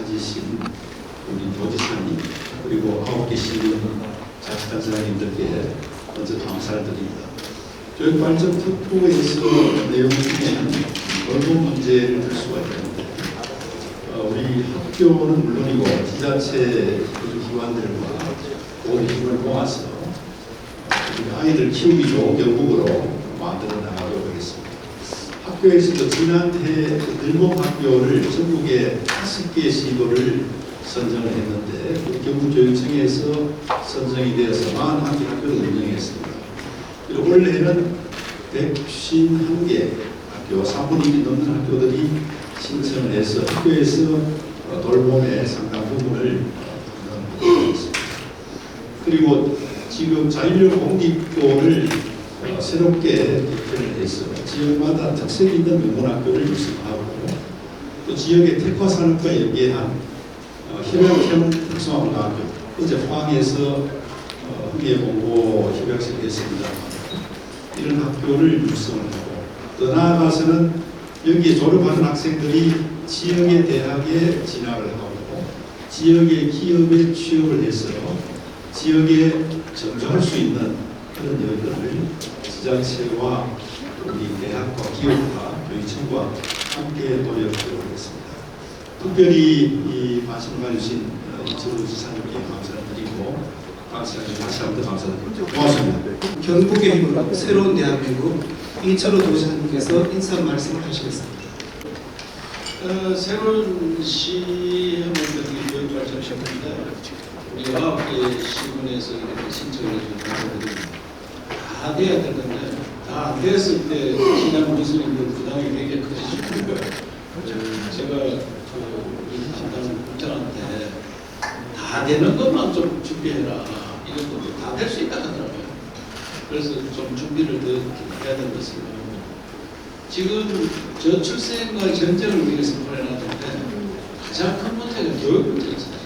가지신 우리 도지사님 그리고 아홉 개 시군 자치단장님들께 먼저 감사를 드립니다. 교육발전 특보에서 내용 중에는 돌봄 문제를 들 수가 있는데 어, 우리 학교는 물론이고 지자체 기관들과 모든 힘을 모아서 우리 아이들 키우기 좋은 경북으로 만들어 나가도록 하겠습니다. 학교에서도 지난해 늘봉 학교를 전국에 다섯 개 시도를 선정을 했는데 우리 경북교육청에서 선정이 되어서 41개 학교를 운영했습니다. 그리고 올해는 151개 학교, 4분의 1이 넘는 학교들이 신청을 해서 학교에서 어, 돌봄의 상당 부분을 어, 담당하고 있습니다. 그리고 지금 자율 공립교를 어, 새롭게 개편을 해서 지역마다 특색 있는 명문학교를 육성하고 또 지역의 특화 산업과 연계한 어, 협약형 특성화고등학교 어제 포항에서 어, 흥예공고 협약식을 했습니다. 이런 학교를 육성을 하고 또 나아가서는 여기에 졸업하는 학생들이 지역의 대학에 진학을 하고 지역의 기업에 취업을 해서 지역에 정조할 수 있는 그런 여건을 지자체와 우리 대학과 기업과 교육청과 함께 노력하도록 하겠습니다. 특별히 이 말씀해 주신 어, 이철우 지사님께 감사를 드리고 박사님 다시 한번 더 감사드립니다. 고맙습니다. 경북의 힘으로 새로운 대한민국 이철호 도지사님께서 인사 말씀을 하시겠습니다. 어, 새로운 시험을 어떻게 교육발전시켰는데 우리 아홉 개 시군에서 이렇게 신청을 해준 부분들이 다 돼야 될 건데 다안 됐을 때 지난 교수님들 부담이 굉장히 커지시는 거예요. 어, 제가 그 담당 국장한테 다 되는 것만 좀 준비해라 이런 것도 다 될 수 있다 하더라고요. 그래서 좀 준비를 더 해야 되는 것을 지금 저 출생과 전쟁을 위해서 보내놨는데 가장 큰 문제가 교육 문제였어요.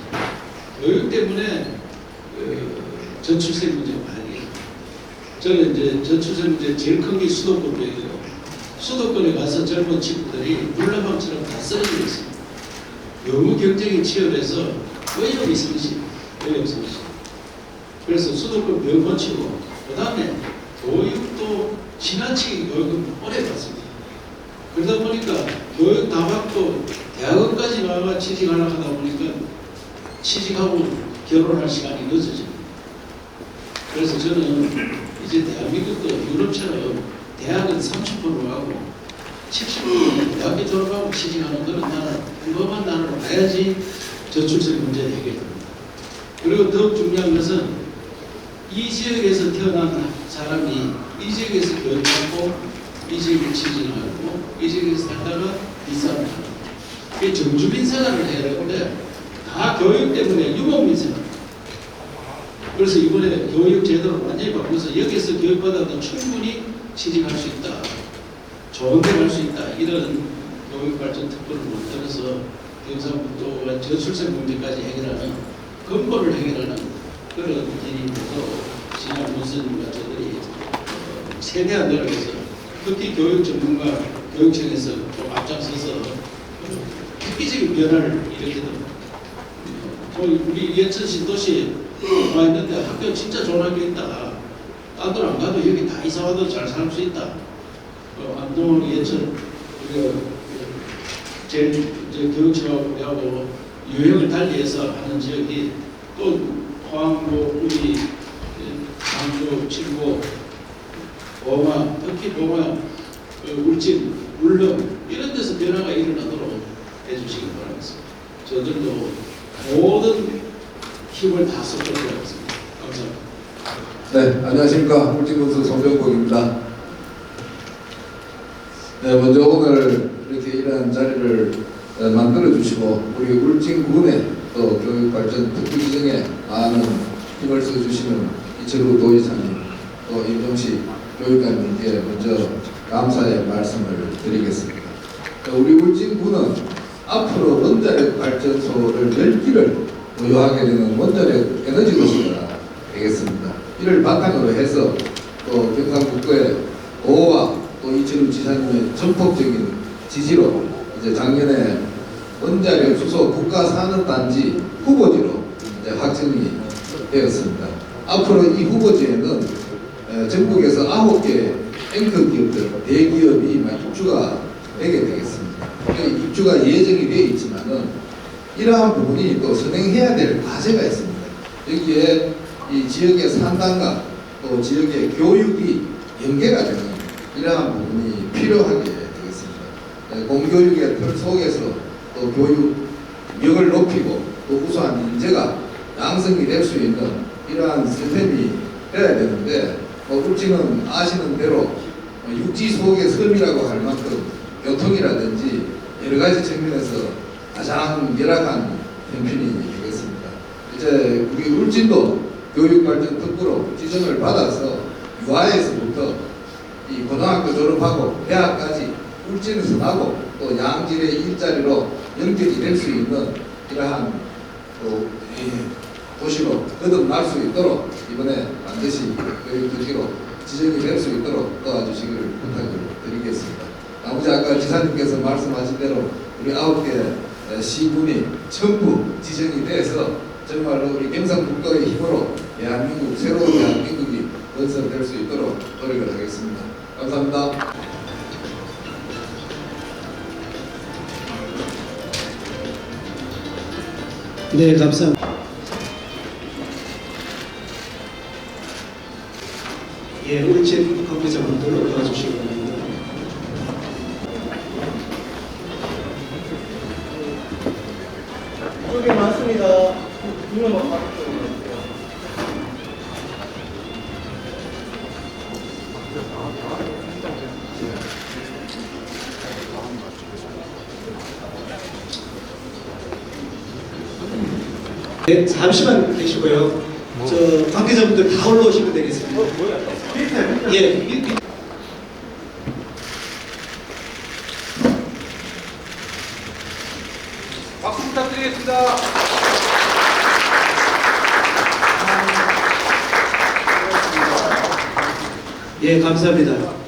교육 때문에 그 저출생 문제가 많이 저는 이제 저출생 문제 제일 큰 게 수도권이에요. 수도권에 가서 젊은 친구들이 물레방처럼 다 쓰러지고 있습니다. 너무 경쟁이 치열해서 의욕이 상실, 의욕 상실. 그래서 수도권 병원 치고 그 다음에 교육도 지나치게 교육은 오래 받습니다. 그러다 보니까 교육 다 받고 대학원까지 나가 취직하려 하다 보니까 취직하고 결혼할 시간이 늦어집니다. 그래서 저는 이제 대한민국도 유럽처럼 대학은 30%로 하고 70%는 대학교 졸업하고 취직하는 그런 나라, 평범한 나라로 가야지 저출생 문제를 해결됩니다. 그리고 더욱 중요한 것은 이 지역에서 태어난 사람이 이 지역에서 교육받고 이 지역에 취직하고 이 지역에서 살다가 이 사람을 하는 그게 정주민 생활을 해야 되는데 다 교육 때문에 유목민 생활 그래서 이번에 교육 제도를 완전히 바꿔서 여기서 교육받아도 충분히 취직할 수 있다 좋은 데 갈 수 있다 이런 교육발전 특구를 만들어서 경상북도와 저출생 문제까지 해결하는 근본을 해결하는 그런 길이 돼서 지난 문선님과 저들이 어, 세대한 노력에서 특히 교육 전문가 교육청에서 좀 앞장서서 어, 획기적인 변화를 일으키는 저희 우리 예천 신도시 와 있는데 학교 진짜 좋은 학교 있다. 딴 데안 가도 여기 다 이사 와도 잘 살 수 있다. 어, 안동 예천 우리가 제일 이제 교육청하고 우리하고 유형을 달리해서 하는 지역이 또 포항고 우리 강주 칠고 봉화 특히 봉화 그 울진 울릉 이런 데서 변화가 일어나도록 해주시기 바라겠습니다. 저들도 모든 힘을 다 쏟도록 하겠습니다. 감사합니다. 네, 안녕하십니까. 울진군수 송병국입니다. 네, 먼저 오늘 이렇게 이런 자리를 어, 만들어 주시고 우리 울진군의 또 교육발전 특구 지정에 많은 힘을 써주시는 이철우 도의사님 또 임종식 교육감님께 먼저 감사의 말씀을 드리겠습니다. 우리 울진군은 앞으로 원자력 발전소를 10기를 보유하게 되는 원자력 에너지 도시가 되겠습니다. 이를 바탕으로 해서 또 경상북도의 도와 또 이철우 지사님의 전폭적인 지지로 이제 작년에 원자력 수소 국가산업단지 후보지로 이제 확정이 되었습니다. 앞으로 이 후보지에는 어, 전국에서 아홉 개 앵커 기업들, 대기업이 막 입주가 되게 되겠습니다. 그 입주가 예정이 되어 있지만은 이러한 부분이 또 선행해야 될 과제가 있습니다. 여기에 이 지역의 산단과 또 지역의 교육이 연계가 되는 이러한 부분이 필요하게 되겠습니다. 네, 공교육의 틀 속에서 또 교육력을 높이고 또 우수한 인재가 양성이 될 수 있는 이러한 시스템이 되어야 되는데 뭐 울진은 아시는 대로 어, 육지 속의 섬이라고 할 만큼 교통이라든지 여러 가지 측면에서 가장 열악한 형편이 되겠습니다. 이제 우리 울진도 교육 발전 특구로 지정을 받아서 유아에서부터 이 고등학교 졸업하고 대학까지 울진에서 나고 또 양질의 일자리로 연결이 될 수 있는 이러한 또이 도시로 거듭날 수 있도록 이번에 반드시 교육도시로 지정이 될 수 있도록 도와주시기를 부탁을 드리겠습니다. 나머지 아까 지사님께서 말씀하신 대로 우리 아홉 개 어, 시군이 전부 지정이 돼서 정말로 우리 경상북도의 힘으로 대한민국 새로운 대한민국이 건설될 수 있도록 노력을 하겠습니다. 감사합니다. 네, 감사합니다. 예, 울진 관계자분들 도와주시기 바랍니다. 여기 많습니다. 네, 잠시만 계시고요. 저 관계자분들 다 올라오시면 되겠습니다. 예, 이- 이- 박수 부탁드리겠습니다. 예, 감사합니다.